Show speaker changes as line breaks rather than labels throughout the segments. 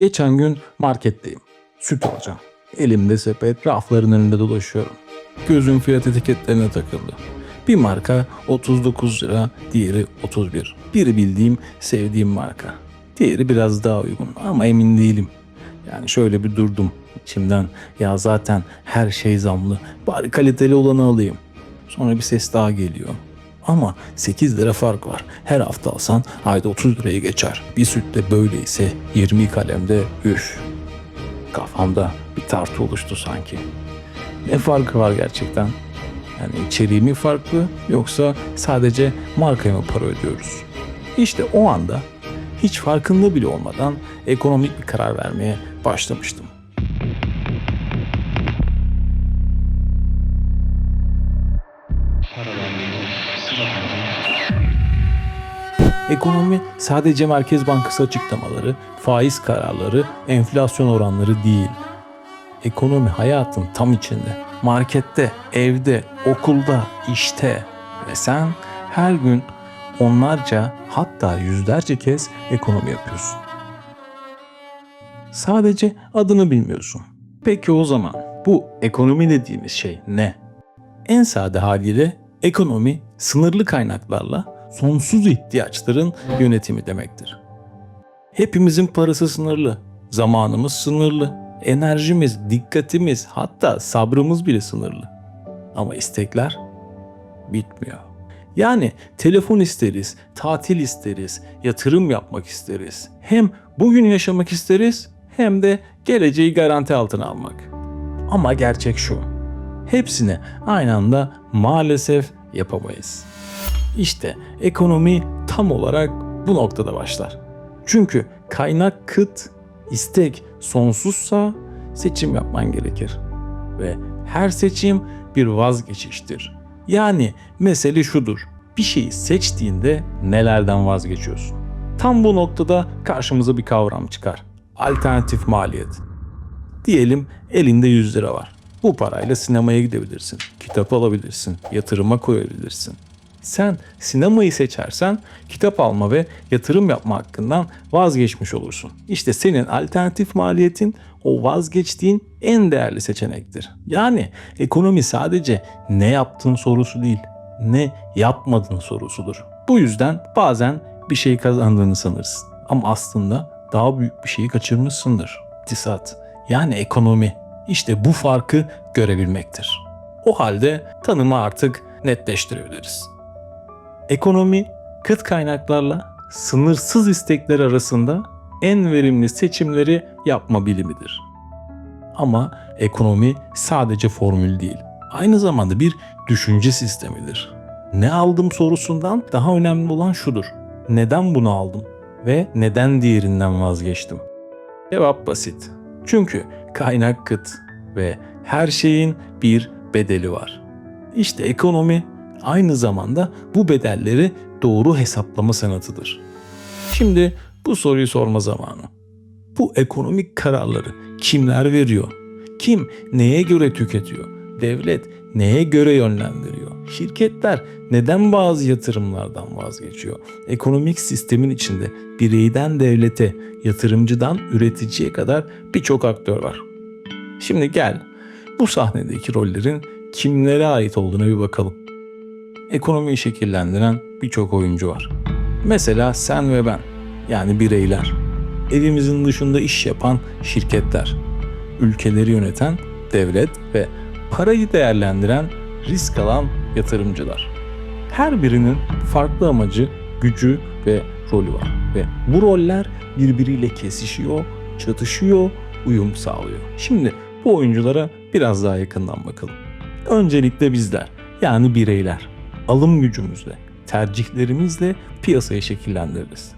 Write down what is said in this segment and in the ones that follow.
Geçen gün marketteyim. Süt alacağım. Elimde sepet, rafların önünde dolaşıyorum. Gözüm fiyat etiketlerine takıldı. Bir marka 39 lira, diğeri 31. Biri bildiğim, sevdiğim marka. Diğeri biraz daha uygun ama emin değilim. Yani şöyle bir durdum içimden. Ya zaten her şey zamlı. Bari kaliteli olanı alayım. Sonra bir ses daha geliyor. Ama 8 lira fark var. Her hafta alsan ayda 30 liraya geçer. Bir sütte böyleyse 20 kalemde üf. Kafamda bir tartı oluştu sanki. Ne farkı var gerçekten? Yani içeriği mi farklı yoksa sadece markaya mı para ödüyoruz? İşte o anda hiç farkında bile olmadan ekonomik bir karar vermeye başlamıştım. Ekonomi sadece Merkez Bankası açıklamaları, faiz kararları, enflasyon oranları değil. Ekonomi hayatın tam içinde. Markette, evde, okulda, işte ve sen her gün onlarca hatta yüzlerce kez ekonomi yapıyorsun. Sadece adını bilmiyorsun. Peki o zaman bu ekonomi dediğimiz şey ne? En sade haliyle ekonomi sınırlı kaynaklarla sonsuz ihtiyaçların yönetimi demektir. Hepimizin parası sınırlı, zamanımız sınırlı, enerjimiz, dikkatimiz hatta sabrımız bile sınırlı. Ama istekler bitmiyor. Yani telefon isteriz, tatil isteriz, yatırım yapmak isteriz. Hem bugün yaşamak isteriz hem de geleceği garanti altına almak. Ama gerçek şu. Hepsini aynı anda maalesef yapamayız. İşte ekonomi tam olarak bu noktada başlar. Çünkü kaynak kıt, istek sonsuzsa seçim yapman gerekir. Ve her seçim bir vazgeçiştir. Yani mesele şudur. Bir şeyi seçtiğinde nelerden vazgeçiyorsun? Tam bu noktada karşımıza bir kavram çıkar. Alternatif maliyet. Diyelim elinde 100 lira var. Bu parayla sinemaya gidebilirsin, kitap alabilirsin, yatırıma koyabilirsin. Sen sinemayı seçersen kitap alma ve yatırım yapma hakkından vazgeçmiş olursun. İşte senin alternatif maliyetin o vazgeçtiğin en değerli seçenektir. Yani ekonomi sadece ne yaptın sorusu değil, ne yapmadın sorusudur. Bu yüzden bazen bir şey kazandığını sanırsın. Ama aslında daha büyük bir şeyi kaçırmışsındır. İktisat yani ekonomi. İşte bu farkı görebilmektir. O halde tanımı artık netleştirebiliriz. Ekonomi kıt kaynaklarla sınırsız istekler arasında en verimli seçimleri yapma bilimidir. Ama ekonomi sadece formül değil. Aynı zamanda bir düşünce sistemidir. Ne aldım sorusundan daha önemli olan şudur. Neden bunu aldım ve neden diğerinden vazgeçtim? Cevap basit. Çünkü kaynak kıt ve her şeyin bir bedeli var. İşte ekonomi aynı zamanda bu bedelleri doğru hesaplama sanatıdır. Şimdi bu soruyu sorma zamanı. Bu ekonomik kararları kimler veriyor? Kim neye göre tüketiyor? Devlet neye göre yönlendiriyor? Şirketler neden bazı yatırımlardan vazgeçiyor? Ekonomik sistemin içinde bireyden devlete, yatırımcıdan üreticiye kadar birçok aktör var. Şimdi gel bu sahnedeki rollerin kimlere ait olduğuna bir bakalım. Ekonomiyi şekillendiren birçok oyuncu var. Mesela sen ve ben yani bireyler. Evimizin dışında iş yapan şirketler. Ülkeleri yöneten devlet ve parayı değerlendiren risk alan yatırımcılar. Her birinin farklı amacı, gücü ve rolü var ve bu roller birbiriyle kesişiyor, çatışıyor, uyum sağlıyor. Şimdi bu oyunculara biraz daha yakından bakalım. Öncelikle bizler yani bireyler alım gücümüzle, tercihlerimizle piyasayı şekillendiririz.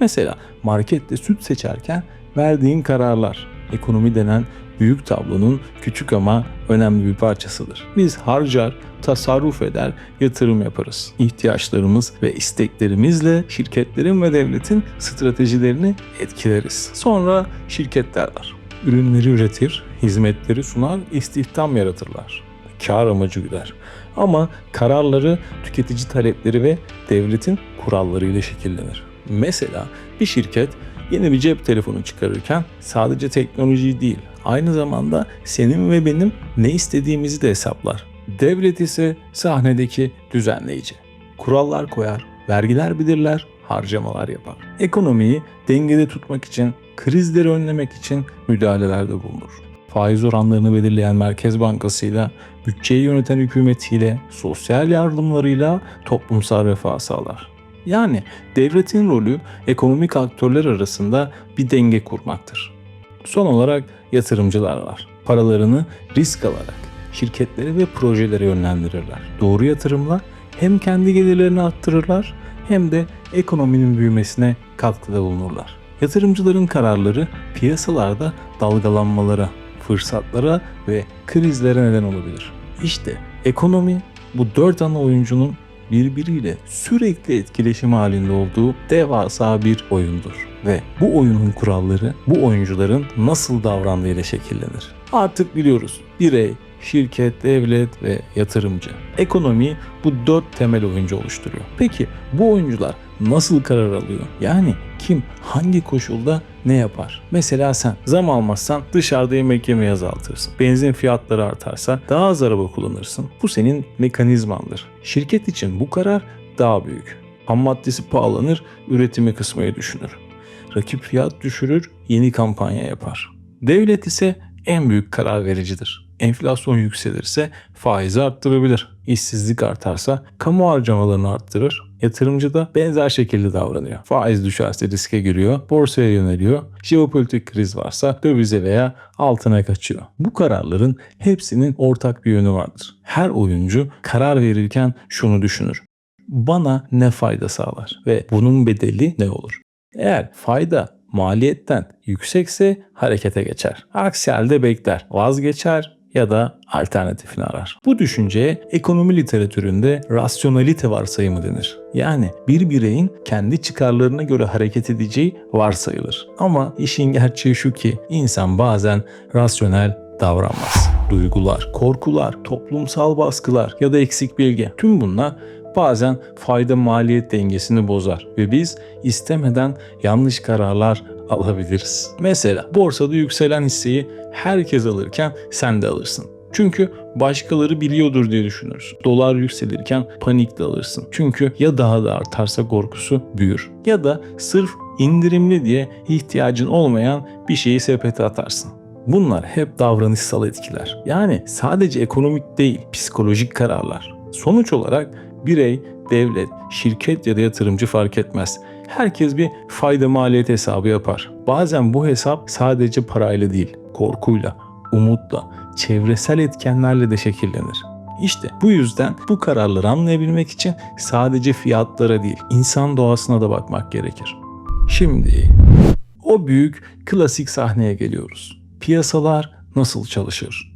Mesela markette süt seçerken verdiğin kararlar ekonomi denen büyük tablonun küçük ama önemli bir parçasıdır. Biz harcar, tasarruf eder, yatırım yaparız. İhtiyaçlarımız ve isteklerimizle şirketlerin ve devletin stratejilerini etkileriz. Sonra şirketler var. Ürünleri üretir, hizmetleri sunar, istihdam yaratırlar. Kar amacı güder. Ama kararları tüketici talepleri ve devletin kurallarıyla şekillenir. Mesela bir şirket yeni bir cep telefonu çıkarırken sadece teknolojiyi değil, aynı zamanda senin ve benim ne istediğimizi de hesaplar. Devlet ise sahnedeki düzenleyici. Kurallar koyar, vergiler bilirler, harcamalar yapar. Ekonomiyi dengede tutmak için, krizleri önlemek için müdahalelerde bulunur. Faiz oranlarını belirleyen Merkez Bankası'yla, bütçeyi yöneten hükümetiyle, sosyal yardımlarıyla toplumsal refah sağlar. Yani devletin rolü ekonomik aktörler arasında bir denge kurmaktır. Son olarak yatırımcılar var. Paralarını risk alarak şirketlere ve projelere yönlendirirler. Doğru yatırımlar hem kendi gelirlerini arttırırlar hem de ekonominin büyümesine katkıda bulunurlar. Yatırımcıların kararları piyasalarda dalgalanmalara, fırsatlara ve krizlere neden olabilir. İşte ekonomi bu dört ana oyuncunun birbiriyle sürekli etkileşim halinde olduğu devasa bir oyundur. Ve bu oyunun kuralları bu oyuncuların nasıl davrandığıyla şekillenir. Artık biliyoruz birey, şirket, devlet ve yatırımcı. Ekonomi bu dört temel oyuncu oluşturuyor. Peki bu oyuncular nasıl karar alıyor? Yani kim hangi koşulda ne yapar? Mesela sen zam almazsan dışarıda yemek yemeyi azaltırsın. Benzin fiyatları artarsa daha az araba kullanırsın. Bu senin mekanizmandır. Şirket için bu karar daha büyük. Ham maddesi pahalanır, üretimi kısmayı düşünür. Rakip fiyat düşürür, yeni kampanya yapar. Devlet ise en büyük karar vericidir. Enflasyon yükselirse faizi arttırabilir. İşsizlik artarsa kamu harcamalarını arttırır. Yatırımcı da benzer şekilde davranıyor. Faiz düşerse riske giriyor, borsaya yöneliyor. Jeopolitik kriz varsa dövize veya altına kaçıyor. Bu kararların hepsinin ortak bir yönü vardır. Her oyuncu karar verirken şunu düşünür. Bana ne fayda sağlar ve bunun bedeli ne olur? Eğer fayda maliyetten yüksekse harekete geçer. Aksi halde bekler, vazgeçer ya da alternatifini arar. Bu düşünceye ekonomi literatüründe rasyonalite varsayımı denir. Yani bir bireyin kendi çıkarlarına göre hareket edeceği varsayılır. Ama işin gerçeği şu ki insan bazen rasyonel davranmaz. Duygular, korkular, toplumsal baskılar ya da eksik bilgi tüm bunlar bazen fayda maliyet dengesini bozar ve biz istemeden yanlış kararlar alabiliriz. Mesela borsada yükselen hisseyi herkes alırken sen de alırsın. Çünkü başkaları biliyordur diye düşünürsün. Dolar yükselirken panikle alırsın. Çünkü ya daha da artarsa korkusu büyür. Ya da sırf indirimli diye ihtiyacın olmayan bir şeyi sepete atarsın. Bunlar hep davranışsal etkiler. Yani sadece ekonomik değil, psikolojik kararlar. Sonuç olarak birey, devlet, şirket ya da yatırımcı fark etmez. Herkes bir fayda maliyet hesabı yapar. Bazen bu hesap sadece parayla değil, korkuyla, umutla, çevresel etkenlerle de şekillenir. İşte bu yüzden bu kararları anlayabilmek için sadece fiyatlara değil, insan doğasına da bakmak gerekir. Şimdi o büyük klasik sahneye geliyoruz. Piyasalar nasıl çalışır?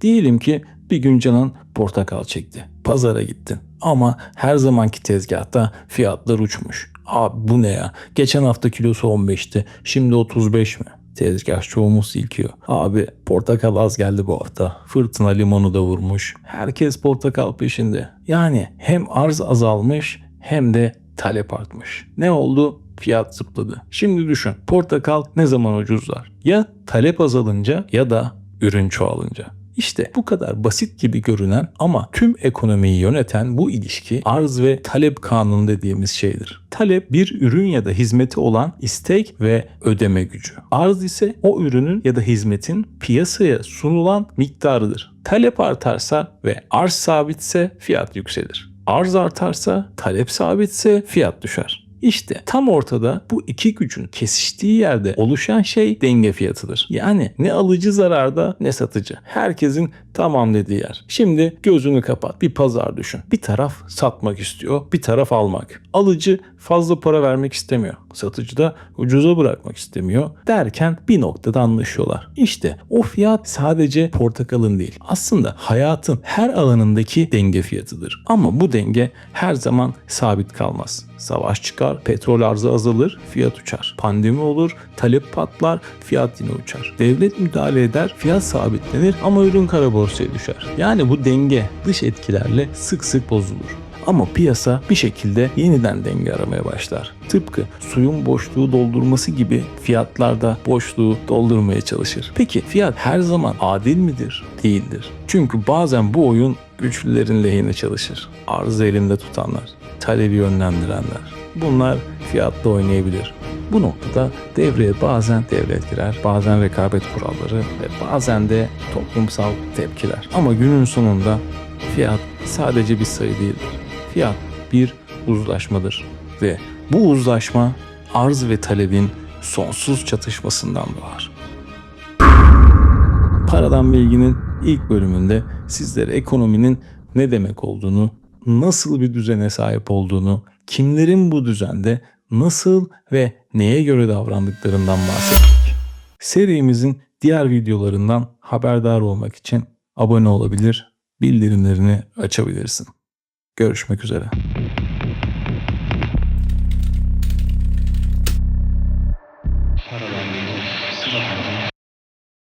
Diyelim ki bir gün canın portakal çekti. Pazara gittin. Ama her zamanki tezgahta fiyatlar uçmuş. Abi bu ne ya? Geçen hafta kilosu 15'ti. Şimdi 35 mi? Tezgah çoğumuz silkiyor. Abi portakal az geldi bu hafta. Fırtına limonu da vurmuş. Herkes portakal peşinde. Yani hem arz azalmış hem de talep artmış. Ne oldu? Fiyat zıpladı. Şimdi düşün. Portakal ne zaman ucuzlar? Ya talep azalınca ya da ürün çoğalınca. İşte bu kadar basit gibi görünen ama tüm ekonomiyi yöneten bu ilişki arz ve talep kanunu dediğimiz şeydir. Talep bir ürün ya da hizmeti olan istek ve ödeme gücü. Arz ise o ürünün ya da hizmetin piyasaya sunulan miktarıdır. Talep artarsa ve arz sabitse fiyat yükselir. Arz artarsa, talep sabitse fiyat düşer. İşte tam ortada bu iki gücün kesiştiği yerde oluşan şey denge fiyatıdır. Yani ne alıcı zararda ne satıcı. Herkesin tamam dediği yer. Şimdi gözünü kapat. Bir pazar düşün. Bir taraf satmak istiyor, bir taraf almak. Alıcı fazla para vermek istemiyor. Satıcı da ucuza bırakmak istemiyor. Derken bir noktada anlaşıyorlar. İşte o fiyat sadece portakalın değil. Aslında hayatın her alanındaki denge fiyatıdır. Ama bu denge her zaman sabit kalmaz. Savaş çıkar, petrol arzı azalır, fiyat uçar. Pandemi olur, talep patlar, fiyat yine uçar. Devlet müdahale eder, fiyat sabitlenir ama ürün kara borsaya düşer. Yani bu denge dış etkilerle sık sık bozulur. Ama piyasa bir şekilde yeniden denge aramaya başlar. Tıpkı suyun boşluğu doldurması gibi fiyatlar da boşluğu doldurmaya çalışır. Peki fiyat her zaman adil midir? Değildir. Çünkü bazen bu oyun güçlülerin lehine çalışır. Arzı elinde tutanlar, talebi yönlendirenler. Bunlar fiyatla oynayabilir. Bu noktada devreye bazen devlet girer, bazen rekabet kuralları ve bazen de toplumsal tepkiler. Ama günün sonunda fiyat sadece bir sayı değildir. Fiyat bir uzlaşmadır ve bu uzlaşma arz ve talebin sonsuz çatışmasından doğar. Paradan Bilgi'nin ilk bölümünde sizlere ekonominin ne demek olduğunu, nasıl bir düzene sahip olduğunu, kimlerin bu düzende nasıl ve neye göre davrandıklarından bahsettik. Serimizin diğer videolarından haberdar olmak için abone olabilir, bildirimlerini açabilirsin. Görüşmek üzere.